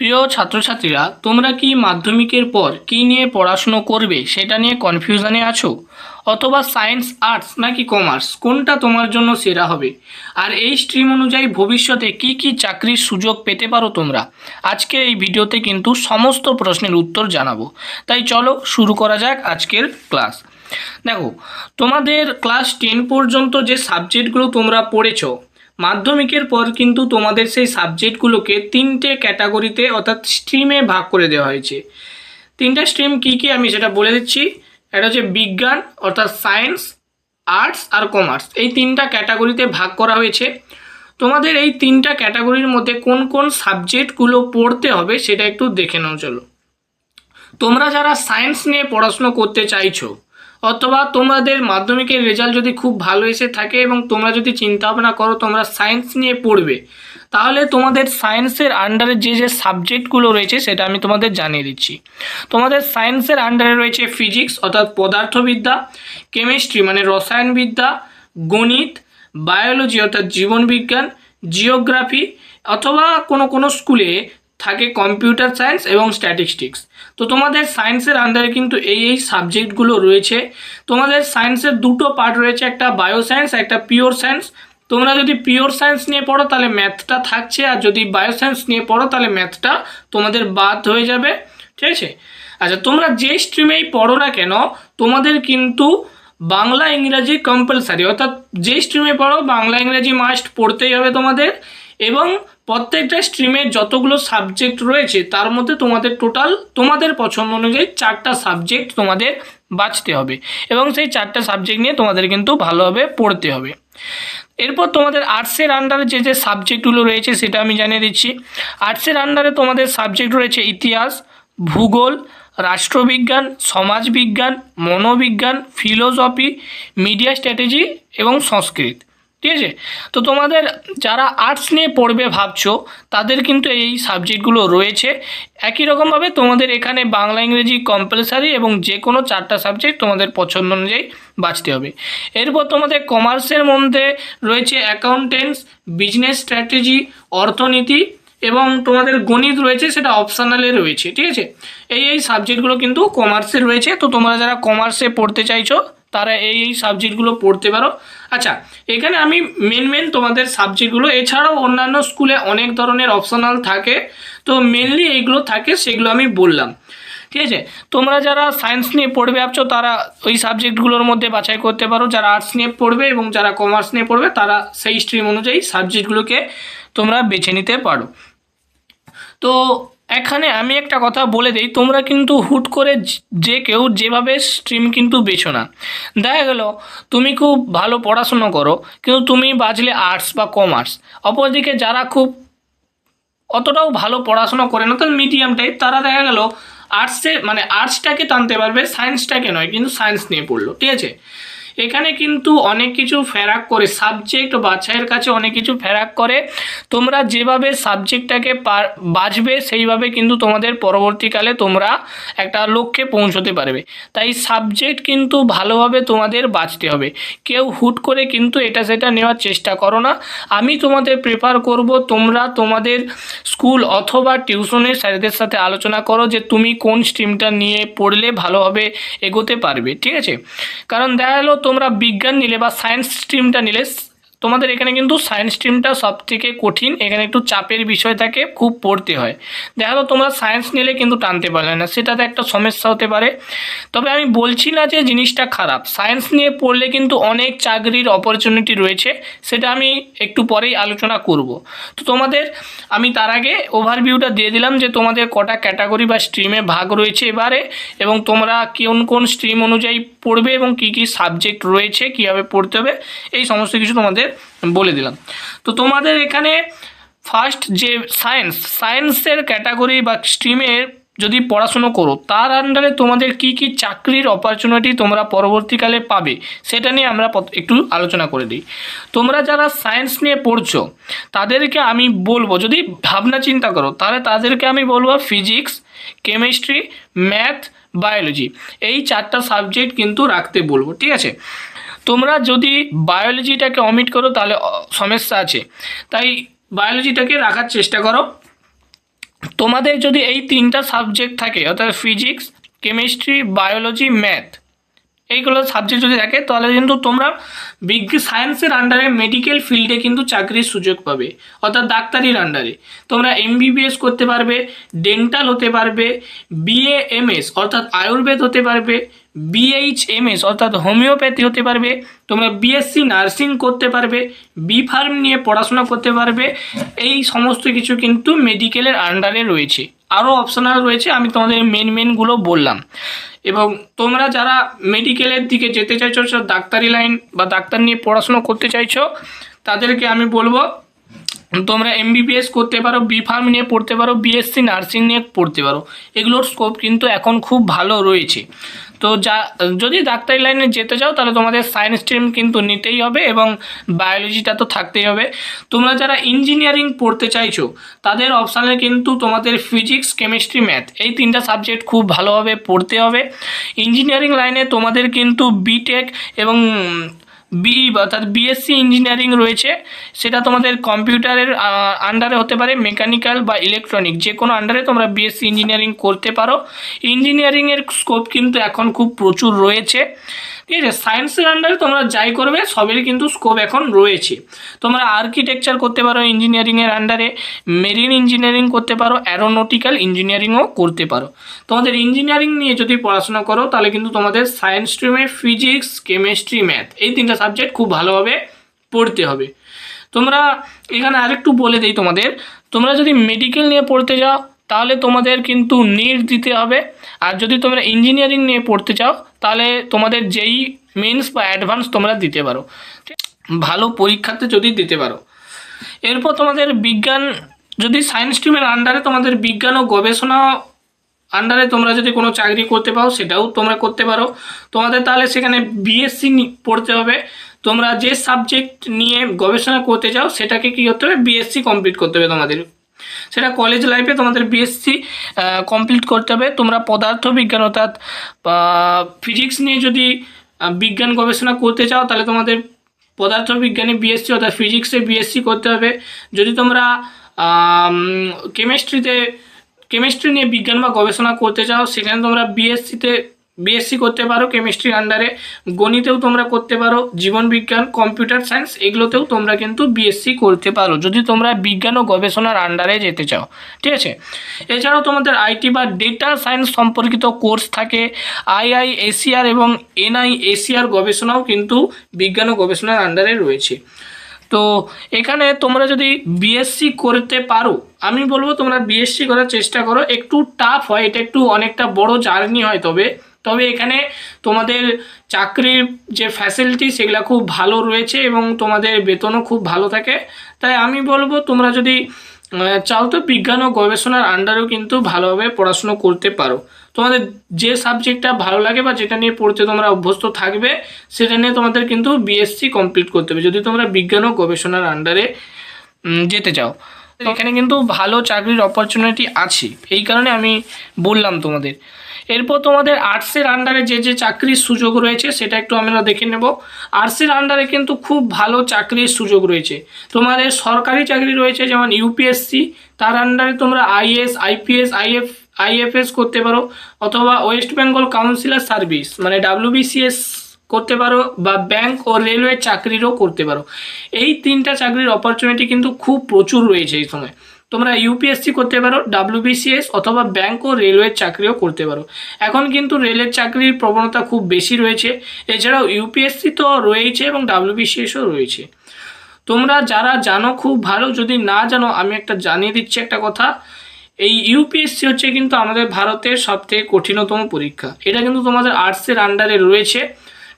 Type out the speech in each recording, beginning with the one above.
প্রিয় ছাত্রছাত্রীরা, তোমরা কি মাধ্যমিকের পর কি নিয়ে পড়াশুনো করবে সেটা নিয়ে কনফিউশনে আছো? অথবা সায়েন্স আর্টস নাকি কমার্স কোনটা তোমার জন্য সেরা হবে? আর এই স্ট্রিম অনুযায়ী ভবিষ্যতে কি কি চাকরির সুযোগ পেতে পারো তোমরা? আজকে এই ভিডিওতে কিন্তু সমস্ত প্রশ্নের উত্তর জানাব। তাই চলো শুরু করা যাক আজকের ক্লাস দেখো, তোমাদের ক্লাস টেন পর্যন্ত যে সাবজেক্টগুলো তোমরা পড়েছো মাধ্যমিকের পর কিন্তু তোমাদের সেই সাবজেক্টগুলোকে তিনটে ক্যাটাগরিতে অর্থাৎ স্ট্রিমে ভাগ করে দেওয়া হয়েছে। তিনটা স্ট্রিম কী কী আমি সেটা বলে দিচ্ছি। এটা হচ্ছে বিজ্ঞান, অর্থাৎ সায়েন্স আর্টস আর কমার্স এই তিনটা ক্যাটাগরিতে ভাগ করা হয়েছে। তোমাদের এই তিনটা ক্যাটাগরির মধ্যে কোন কোন সাবজেক্টগুলো পড়তে হবে সেটা একটু দেখে নাও, চলো। তোমরা যারা সায়েন্স নিয়ে পড়াশুনো করতে চাইছো অথবা তোমাদের মাধ্যমিকের রেজাল্ট যদি খুব ভালো এসে থাকে এবং তোমরা যদি চিন্তা ভাবনা করো, তোমরা সায়েন্স নিয়ে পড়বে, তাহলে তোমাদের সায়েন্সের আন্ডারে যে যে সাবজেক্টগুলো রয়েছে সেটা আমি তোমাদের জানিয়ে দিচ্ছি। তোমাদের সায়েন্সের আন্ডারে রয়েছে ফিজিক্স অর্থাৎ পদার্থবিদ্যা কেমিস্ট্রি মানে রসায়নবিদ্যা, গণিত বায়োলজি অর্থাৎ জীবনবিজ্ঞান জিওগ্রাফি অথবা কোনো কোনো স্কুলে থাকে কম্পিউটার সায়েন্স এবং স্ট্যাটিস্টিক্স তো তোমাদের সায়েন্সের আন্ডারে কিন্তু এই এই সাবজেক্টগুলো রয়েছে। তোমাদের সায়েন্সের দুটো পার্ট রয়েছে, একটা বায়ো সায়েন্স একটা পিওর সায়েন্স তোমরা যদি পিওর সায়েন্স নিয়ে পড়ো, তাহলে ম্যাথটা থাকছে। আর যদি বায়ো সায়েন্স নিয়ে পড়ো, তাহলে ম্যাথটা তোমাদের বাদ হয়ে যাবে। ঠিক আছে? আচ্ছা তোমরা যে স্ট্রিমেই পড়ো না কেন, তোমাদের কিন্তু বাংলা, ইংরাজি কম্পালসারি অর্থাৎ যে স্ট্রিমে পড়ো, বাংলা, ইংরাজি মাস্ট পড়তেই হবে তোমাদের। এবং প্রত্যেকটা স্ট্রিমে যতগুলো সাবজেক্ট রয়েছে, তার মধ্যে তোমাদের টোটাল তোমাদের পছন্দ অনুযায়ী চারটা সাবজেক্ট তোমাদের বাঁচতে হবে এবং সেই চারটা সাবজেক্ট নিয়ে তোমাদের কিন্তু ভালোভাবে পড়তে হবে। এরপর তোমাদের আর্টসের আন্ডারে যে যে সাবজেক্টগুলো রয়েছে সেটা আমি জানিয়ে দিচ্ছি। আর্টসের আন্ডারে তোমাদের সাবজেক্ট রয়েছে ইতিহাস, ভূগোল, রাষ্ট্রবিজ্ঞান, সমাজবিজ্ঞান, মনোবিজ্ঞান ফিলোসফি মিডিয়া স্ট্র্যাটেজি এবং সংস্কৃত। ঠিক আছে? তো তোমাদের যারা আর্টস নিয়ে পড়বে ভাবছ, তাদের কিন্তু এই সাবজেক্টগুলো রয়েছে। একই রকমভাবে তোমাদের এখানে বাংলা, ইংরেজি কম্পালসারি এবং যে কোনো চারটা সাবজেক্ট তোমাদের পছন্দ অনুযায়ী বাঁচতে হবে। এরপর তোমাদের কমার্সের মধ্যে রয়েছে অ্যাকাউন্টেন্স বিজনেস স্ট্র্যাটেজি অর্থনীতি এবং তোমাদের গণিত রয়েছে, সেটা অপশনালে রয়েছে, ঠিক আছে? এই এই সাবজেক্টগুলো কিন্তু কমার্সে রয়েছে। তো তোমরা যারা কমার্সে পড়তে চাইছো তারা এই এই সাবজেক্টগুলো পড়তে পারো। আচ্ছা এখানে আমি মেন মেন তোমাদের সাবজেক্টগুলো এছাড়াও অন্যান্য স্কুলে অনেক ধরনের অপশনাল থাকে। তো মেনলি এইগুলো থাকে, সেগুলো আমি বললাম। ঠিক আছে? তোমরা যারা সায়েন্স নিয়ে পড়বে ভাবছ, তারা ওই সাবজেক্টগুলোর মধ্যে বাছাই করতে পারো। যারা আর্টস নিয়ে পড়বে এবং যারা কমার্স নিয়ে পড়বে, তারা সেই স্ট্রিম অনুযায়ী সাবজেক্টগুলোকে তোমরা বেছে নিতে পারো। তো এখানে আমি একটা কথা বলে দিই, তোমরা কিন্তু হুট করে যে কেউ যেভাবে স্ট্রিম কিন্তু বেছো না। দেখা গেল, তুমি খুব ভালো পড়াশুনো করো, কিন্তু তুমি বাজলে আর্টস বা কমার্স অপরদিকে যারা খুব অতটাও ভালো পড়াশোনা করে না তো মিডিয়াম টাইপ তারা দেখা গেল আর্টসে মানে আর্টসটাকে টানতে পারবে সায়েন্সটাকে নয়, কিন্তু সায়েন্স নিয়ে পড়ল, ঠিক আছে? এখানে কিন্তু অনেক কিছু ফেরাক করে সাবজেক্ট বাছাইয়ের কাছে অনেক কিছু ফেরাক করে। তোমরা যেভাবে সাবজেক্টটাকে বাছবে সেইভাবে কিন্তু তোমাদের পরবর্তীকালে তোমরা একটা লক্ষ্যে পৌঁছতে পারবে। তাই সাবজেক্ট কিন্তু ভালোভাবে তোমাদের বাঁচতে হবে। কেউ হুট করে কিন্তু এটা সেটা নেওয়ার চেষ্টা করো না। আমি তোমাদের প্রেফার করব তোমরা তোমাদের স্কুল অথবা টিউশনের স্যারেদের সাথে আলোচনা করো যে তুমি কোন স্ট্রিমটা নিয়ে পড়লে ভালোভাবে এগোতে পারবে, ঠিক আছে? কারণ দেখা গেলো তোমরা বিজ্ঞান নিলে বা সায়েন্স স্ট্রিমটা নিলে, তোমাদের এখানে কিন্তু সায়েন্স স্ট্রিমটা সব থেকে কঠিন। এখানে একটু চাপের বিষয় থাকে, খুব পড়তে হয়। দেখা তোমরা সায়েন্স নিলে কিন্তু টানতে পারলে না, সেটাতে একটা সমস্যা হতে পারে। তবে আমি বলছি না যে জিনিসটা খারাপ। সায়েন্স নিয়ে পড়লে কিন্তু অনেক চাকরির অপরচুনিটি রয়েছে, সেটা আমি একটু পরেই আলোচনা করব। তো তোমাদের, আমি তার আগে ওভারভিউটা দিয়ে দিলাম যে তোমাদের কটা ক্যাটাগরি বা স্ট্রিমে ভাগ রয়েছে এবারে, এবং তোমরা কোন কোন স্ট্রিম অনুযায়ী পড়বে এবং কী কী সাবজেক্ট রয়েছে, কীভাবে পড়তে হবে, এই সমস্ত কিছু তোমাদের বলে দিলাম। তো তোমাদের এখানে ফার্স্ট যে সায়েন্স সায়েন্সের ক্যাটাগরি বা স্ট্রিমের যদি পড়াশুনো করো, তার আন্ডারে তোমাদের কি কি চাকরির অপরচুনিটি তোমরা পরবর্তীকালে পাবে, সেটা নিয়ে আমরা একটু আলোচনা করে দিই। তোমরা যারা সায়েন্স নিয়ে পড়ছো, তাদেরকে আমি বলব, যদি ভাবনা চিন্তা করো, তাহলে তাদেরকে আমি বলব ফিজিক্স কেমিস্ট্রি ম্যাথ বায়োলজি এই চারটা সাবজেক্ট কিন্তু রাখতে বলব, ঠিক আছে? তোমরা যদি বায়োলজিটাকে অমিট করো, তাহলে সমস্যা আছে। তাই বায়োলজিটাকে রাখার চেষ্টা করো। তোমাদের যদি এই তিনটা সাবজেক্ট থাকে, অর্থাৎ ফিজিক্স কেমিস্ট্রি বায়োলজি ম্যাথ এইগুলো সাবজেক্ট যদি থাকে তাহলে কিন্তু তোমরা বিজ্ঞ সায়েন্সের আন্ডারে মেডিকেল ফিল্ডে কিন্তু চাকরির সুযোগ পাবে, অর্থাৎ ডাক্তারির আন্ডারে তোমরা এমবিবিএস করতে পারবে ডেন্টাল হতে পারবে বিএ এমএস অর্থাৎ আয়ুর্বেদ হতে পারবে বিএইচ এমএস অর্থাৎ হোমিওপ্যাথি হতে পারবে, তোমরা বিএসসি নার্সিং করতে পারবে বি ফার্ম নিয়ে পড়াশোনা করতে পারবে, এই সমস্ত কিছু কিন্তু মেডিকেলের আন্ডারে রয়েছে। আরও অপশনাল রয়েছে, আমি তোমাদের মেন মেনগুলো বললাম। এবং তোমরা যারা মেডিকেলের দিকে যেতে চাইছো ডাক্তারি লাইন বা ডাক্তার নিয়ে পড়াশুনো করতে চাইছো, তাদেরকে আমি বলব, তোমরা এমবিবিএস করতে পারো বি ফার্ম নিয়ে পড়তে পারো বিএসসি নার্সিং নিয়ে পড়তে পারো। এগুলোর স্কোপ কিন্তু এখন খুব ভালো রয়েছে। তো যা, যদি ডাক্তারি লাইনে যেতে চাও তাহলে তোমাদের সায়েন্স স্ট্রিম কিন্তু নিতেই হবে এবং বায়োলজিটা তো থাকতেই হবে। তোমরা যারা ইঞ্জিনিয়ারিং পড়তে চাইছো, তাদের অপশানে কিন্তু তোমাদের ফিজিক্স কেমিস্ট্রি ম্যাথ এই তিনটা সাবজেক্ট খুব ভালোভাবে পড়তে হবে। ইঞ্জিনিয়ারিং লাইনে তোমাদের কিন্তু বিটেক এবং বিই অর্থাৎ বিএসসি ইঞ্জিনিয়ারিং রয়েছে, সেটা তোমাদের কম্পিউটারের আন্ডারে হতে পারে মেকানিক্যাল বা ইলেকট্রনিক যে কোনো আন্ডারে তোমরা বিএসসি ইঞ্জিনিয়ারিং করতে পারো। ইঞ্জিনিয়ারিংয়ের স্কোপ কিন্তু এখন খুব প্রচুর রয়েছে। ঠিক আছে সায়েন্সের আন্ডারে তোমরা যাই করবে, সবেরই কিন্তু স্কোপ এখন রয়েছে। তোমরা আর্কিটেকচার করতে পারো ইঞ্জিনিয়ারিংয়ের আন্ডারে মেরিন ইঞ্জিনিয়ারিং করতে পারো অ্যারোনটিক্যাল ইঞ্জিনিয়ারিংও করতে পারো। তোমাদের ইঞ্জিনিয়ারিং নিয়ে যদি পড়াশোনা করো, তাহলে কিন্তু তোমাদের সায়েন্স স্ট্রিমে ফিজিক্স কেমিস্ট্রি ম্যাথ এই তিনটা সাবজেক্ট খুব ভালোভাবে পড়তে হবে। তোমরা এখানে আরেকটু বলে দিই তোমাদের, তোমরা যদি মেডিকেল নিয়ে পড়তে যাও তাহলে তোমাদের কিন্তু নিট দিতে হবে। আর যদি তোমরা ইঞ্জিনিয়ারিং নিয়ে পড়তে চাও, তাহলে তোমাদের যেই মেন্স বা অ্যাডভান্স তোমরা দিতে পারো। ভালো পরীক্ষাতে যদি দিতে পারো। এরপর তোমাদের বিজ্ঞান, যদি সায়েন্স স্ট্রিমের আন্ডারে তোমাদের বিজ্ঞান ও গবেষণা আন্ডারে তোমরা যদি কোনো চাকরি করতে পারো, সেটাও তোমরা করতে পারো। তোমাদের তাহলে সেখানে বিএসসি পড়তে হবে। তোমরা যে সাবজেক্ট নিয়ে গবেষণা করতে চাও, সেটাকে কী করতে হবে? বিএসসি কমপ্লিট করতে হবে তোমাদের। সেটা কলেজ লাইফে তোমাদের বিএসসি কমপ্লিট করতে হবে। তোমরা পদার্থ বিজ্ঞান অর্থাৎ ফিজিক্স নিয়ে যদি বিজ্ঞান গবেষণা করতে চাও, তাহলে তোমাদের পদার্থ বিজ্ঞানে বিএসসি অর্থাৎ ফিজিক্সে বিএসসি করতে হবে। যদি তোমরা কেমিস্ট্রিতে কেমিস্ট্রি নিয়ে বিজ্ঞান বা গবেষণা করতে চাও, সেখানে তোমরা বিএসসিতে বিএসসি করতে পারো কেমিস্ট্রির আন্ডারে গণিতেও তোমরা করতে পারো, জীবন বিজ্ঞান কম্পিউটার সায়েন্স এগুলোতেও তোমরা কিন্তু বিএসসি করতে পারো। যদি তোমরা বিজ্ঞান ও গবেষণার আন্ডারে যেতে চাও, ঠিক আছে? এছাড়াও তোমাদের আইটি বা ডেটা সায়েন্স সম্পর্কিত কোর্স থাকে। আইআই এসিআর এবং এনআই এসিআর গবেষণাও কিন্তু বিজ্ঞান ও গবেষণার আন্ডারে রয়েছে। তো এখানে তোমরা যদি বিএসসি করতে পারো, আমি বলব তোমরা বিএসসি করার চেষ্টা করো। একটু টাফ হয়, এটা একটু অনেকটা বড় জার্নি হয়, তবে তবে এখানে তোমাদের চাকরির যে ফ্যাসিলিটি সেগুলো খুব ভালো রয়েছে এবং তোমাদের বেতনও খুব ভালো থাকে। তাই আমি বলব তোমরা যদি চাও তো বিজ্ঞান ও গবেষণার আন্ডারেও কিন্তু ভালোভাবে পড়াশুনো করতে পারো। তোমাদের যে সাবজেক্টটা ভালো লাগে বা যেটা নিয়ে পড়তে তোমরা অভ্যস্ত থাকবে, সেটা নিয়ে তোমাদের কিন্তু বিএসসি কমপ্লিট করতে হবে। যদি তোমরা বিজ্ঞান ও গবেষণার আন্ডারে যেতে চাও। এখানে কিন্তু ভালো চাকরির অপরচুনিটি আছে। এই কারণে আমি বললাম তোমাদের। এরপর তোমাদের আর্টসের আন্ডারে যে যে চাকরির সুযোগ রয়েছে, সেটা একটু আমরা দেখে নেব। আর্টসের আন্ডারে কিন্তু খুব ভালো চাকরির সুযোগ রয়েছে। তোমাদের সরকারি চাকরি রয়েছে, যেমন ইউপিএসসি তার আন্ডারে তোমরা আইএস আইপিএস আইএফ আইএফএস করতে পারো, অথবা ওয়েস্ট বেঙ্গল কাউন্সিলার সার্ভিস মানে ডাব্লিউবিসিএস করতে পারো, বা ব্যাংক ও রেলওয়ে চাকরিরও করতে পারো। এই তিনটা চাকরির অপরচুনিটি কিন্তু খুব প্রচুর রয়েছে এই সময়। তোমরা ইউপিএসসি করতে পারো ডাব্লিউবিসিএস অথবা ব্যাংক ও রেলওয়ের চাকরিও করতে পারো। এখন কিন্তু রেলের চাকরির প্রবণতা খুব বেশি রয়েছে। এছাড়াও ইউপিএসসি তো রয়েছে এবং ডাব্লিউবিসিএসও রয়েছে। তোমরা যারা জানো খুব ভালো, যদি না জানো, আমি একটা জানিয়ে দিচ্ছি একটা কথা। এই ইউপিএসসি হচ্ছে কিন্তু আমাদের ভারতের সবথেকে কঠিনতম পরীক্ষা। এটা কিন্তু তোমাদের আর্টসের আন্ডারে রয়েছে।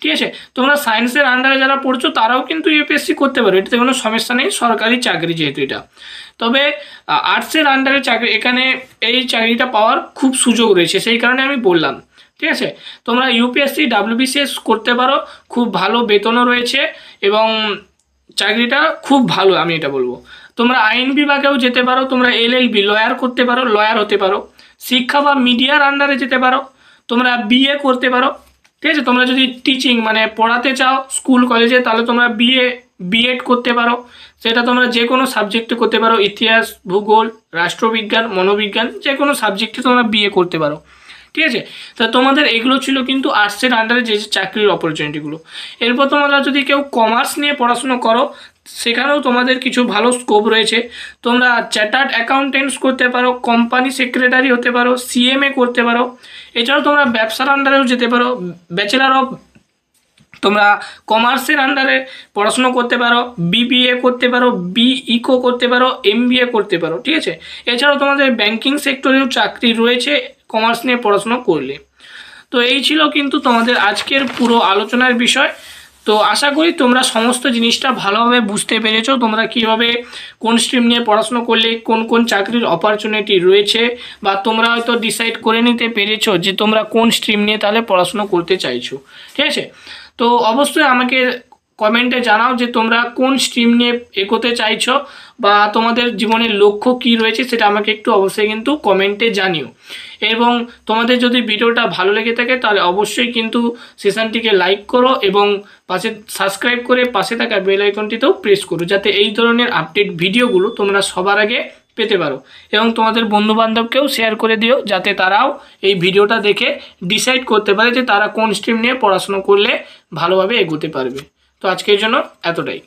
ঠিক আছে? তোমরা সায়েন্সের আন্ডারে যারা পড়ছো, তারাও কিন্তু ইউপিএসসি করতে পারো। এটাতে কোনো সমস্যা নেই, সরকারি চাকরি যেহেতু এটা। তবে আর্টসের আন্ডারে চাকরি, এখানে এই চাকরিটা পাওয়ার খুব সুযোগ রয়েছে, সেই কারণে আমি বললাম। ঠিক আছে? তোমরা ইউপিএসসি ডাব্লিউবিসিএস করতে পারো, খুব ভালো বেতনও রয়েছে এবং চাকরিটা খুব ভালো, আমি এটা বলব। তোমরা আইন বিভাগেও যেতে পারো, তোমরা এলএলবি লয়ার করতে পারো লয়ার হতে পারো। শিক্ষা বা মিডিয়ার আন্ডারে যেতে পারো। তোমরা বিএ করতে পারো। ঠিক আছে, তোমরা যদি টিচিং মানে পড়াতে চাও স্কুল কলেজে তাহলে তোমরা বিএ বিএড করতে পারো। সেটা তোমরা যে কোনো সাবজেক্টে করতে পারো, ইতিহাস, ভূগোল, রাষ্ট্রবিজ্ঞান, মনোবিজ্ঞান যে কোনো সাবজেক্টে তোমরা বিএ করতে পারো। ঠিক আছে? তা তোমাদের এগুলো ছিল কিন্তু আর্টসের আন্ডারে যে যে চাকরির অপরচুনিটিগুলো এরপর তোমরা যদি কেউ কমার্স নিয়ে পড়াশুনো করো সেখানেও তোমাদের কিছু ভালো স্কোপ রয়েছে। তোমরা চ্যাটার্ড অ্যাকাউন্টেন্টস করতে পারো কোম্পানি সেক্রেটারি হতে পারো সিএমএ করতে পারো। এছাড়াও তোমরা ব্যবসার আন্ডারেও যেতে পারো ব্যাচেলার অফ তোমরা কমার্সের আন্ডারে পড়াশুনো করতে পারো বিবিএ করতে পারো বি ইকো করতে পারো এমবিএ করতে পারো, ঠিক আছে? এছাড়াও তোমাদের ব্যাংকিং সেক্টরেও চাকরি রয়েছে কমার্স নিয়ে পড়াশুনো করলে। তো এই ছিল কিন্তু তোমাদের আজকের পুরো আলোচনার বিষয়। তো আশা করি তোমরা সমস্ত জিনিসটা ভালোভাবে বুঝতে পেরেছ। তোমরা কীভাবে কোন স্ট্রিম নিয়ে পড়াশুনো করলে, কোন কোন চাকরির অপরচুনিটি রয়েছে বা তোমরা হয়তো ডিসাইড করে নিতে পেরেছ যে তোমরা কোন স্ট্রিম নিয়ে তাহলে পড়াশুনো করতে চাইছো। ঠিক আছে? তো অবশ্যই আমাকে কমেন্টে জানাও যে তোমরা কোন স্ট্রিম নিয়ে এগোতে চাইছো বা তোমাদের জীবনের লক্ষ্য কী রয়েছে সেটা আমাকে একটু অবশ্যই কিন্তু কমেন্টে জানিও। এবং তোমাদের যদি ভিডিওটা ভালো লেগে থাকে তাহলে অবশ্যই কিন্তু সেশনটিকে লাইক করো এবং পাশে সাবস্ক্রাইব করে পাশে থাকা বেল আইকনটিতেও প্রেস করো যাতে এই ধরনের আপডেট ভিডিওগুলো তোমরা সবার আগে পেতে পারো। এবং তোমাদের বন্ধু বান্ধবকেও শেয়ার করে দিও যাতে তারাও এই ভিডিওটা দেখে ডিসাইড করতে পারে যে তারা কোন স্ট্রিম নিয়ে পড়াশোনা করলে ভালোভাবে এগোতে পারবে। তো আজকের জন্য এতটাই।